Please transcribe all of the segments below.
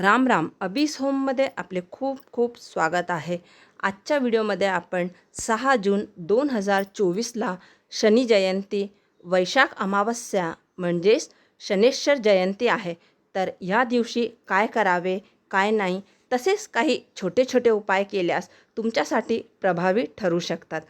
राम राम. अबीस होममध्ये आपले खूप खूप स्वागत आहे. आजच्या व्हिडिओमध्ये आपण सहा जून दोन हजार चोवीसला शनी जयंती वैशाख अमावस्या म्हणजेच शनेश्वर जयंती आहे. तर या दिवशी काय करावे काय नाही तसेच काही छोटे छोटे उपाय केल्यास तुमच्यासाठी प्रभावी ठरू शकतात.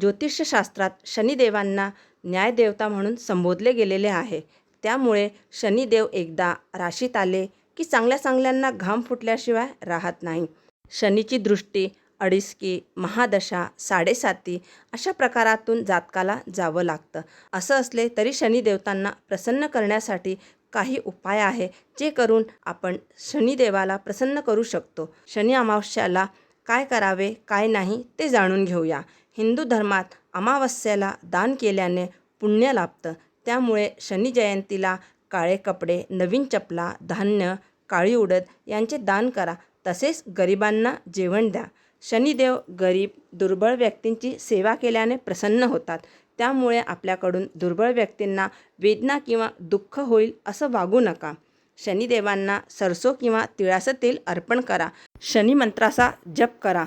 ज्योतिषशास्त्रात शनिदेवांना न्यायदेवता म्हणून संबोधले गेलेले आहे. त्यामुळे शनिदेव एकदा राशीत आले की चांगल्या चांगल्यांना घाम फुटल्याशिवाय राहत नाही. शनीची दृष्टी अडीसकी महादशा साडेसाती अशा प्रकारातून जातकाला जावं लागतं. असं असले तरी शनिदेवतांना प्रसन्न करण्यासाठी काही उपाय आहे जे करून आपण शनिदेवाला प्रसन्न करू शकतो. शनी अमावस्याला काय करावे काय नाही ते जाणून घेऊया. हिंदू धर्मात अमावस्याला दान केल्याने पुण्य लाभतं. त्यामुळे शनी जयंतीला काळे कपडे नवीन चपला धान्य काळी उडद यांचे दान करा. तसेच गरिबांना जेवण द्या. शनिदेव गरीब दुर्बळ व्यक्तींची सेवा केल्याने प्रसन्न होतात. त्यामुळे आपल्याकडून दुर्बळ व्यक्तींना वेदना किंवा दुःख होईल असं वागू नका. शनिदेवांना सरसो किंवा तिळाचं तेल अर्पण करा. शनी मंत्राचा जप करा.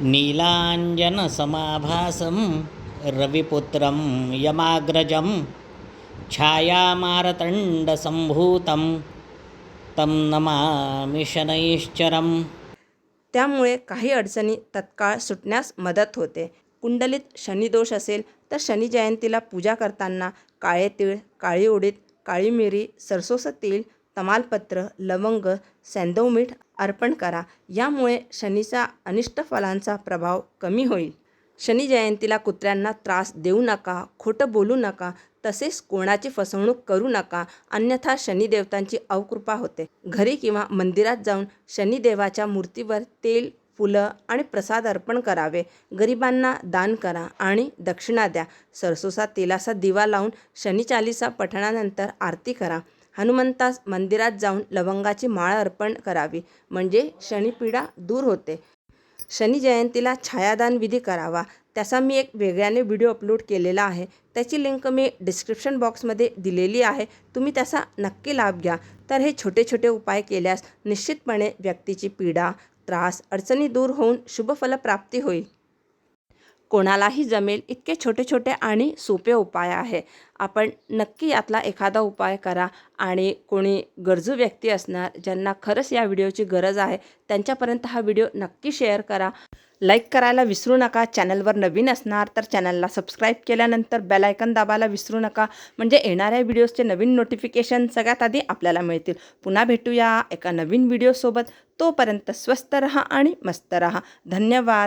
नीलाञ्जनसमाभासं रविपुत्रं यमाग्रजं छायामारतण्डसम्भूतं तं नमामि शनैश्चरम् त्यामुळे काही अडचणी तत्काळ सुटण्यास मदत होते. कुंडलीत शनिदोष असेल तर शनी जयंतीला पूजा करताना काळे तीळ काळी उडीद काळी मिरी सरसोचं तेल तमालपत्र लवंग सैंदव मीठ अर्पण करा. यामुळे शनीचा अनिष्ट फलांचा प्रभाव कमी होईल. शनी जयंतीला कुत्र्यांना त्रास देऊ नका खोटं बोलू नका तसेच कोणाची फसवणूक करू नका. अन्यथा शनिदेवतांची अवकृपा होते. घरी किंवा मंदिरात जाऊन शनिदेवाच्या मूर्तीवर तेल फुलं आणि प्रसाद अर्पण करावे. गरिबांना दान करा आणि दक्षिणा द्या. सरसोसा तेलाचा दिवा लावून शनिचालीसा पठणानंतर आरती करा. हनुमंतास मंदिरात जाऊन लवंगाची माळ अर्पण करावी. म्हणजे शनिपीडा दूर होते. शनी जयंतीला छायादान विधी करावा. त्याचा मी एक वेगळ्याने व्हिडिओ अपलोड केलेला आहे. त्याची लिंक मी डिस्क्रिप्शन बॉक्समध्ये दिलेली आहे. तुम्ही त्याचा नक्की लाभ घ्या. तर हे छोटे छोटे उपाय केल्यास निश्चितपणे व्यक्तीची पीडा त्रास अडचणी दूर होऊन शुभफलप्राप्ती होईल. कोणालाही जमेल इतके छोटे छोटे आणि सोपे उपाय आहे. आपण नक्की यातला एखादा उपाय करा आणि कोणी गरजू व्यक्ती असणार ज्यांना खरंच या व्हिडिओची गरज आहे त्यांच्यापर्यंत हा व्हिडिओ नक्की शेअर करा. लाईक करायला विसरू नका. चॅनलवर नवीन असणार तर चॅनलला सबस्क्राईब केल्यानंतर बेलायकन दाबायला विसरू नका. म्हणजे येणाऱ्या व्हिडिओजचे नवीन नोटिफिकेशन सगळ्यात आधी आपल्याला मिळतील. पुन्हा भेटूया एका नवीन व्हिडिओसोबत. तोपर्यंत स्वस्त रहा आणि मस्त रहा. धन्यवाद.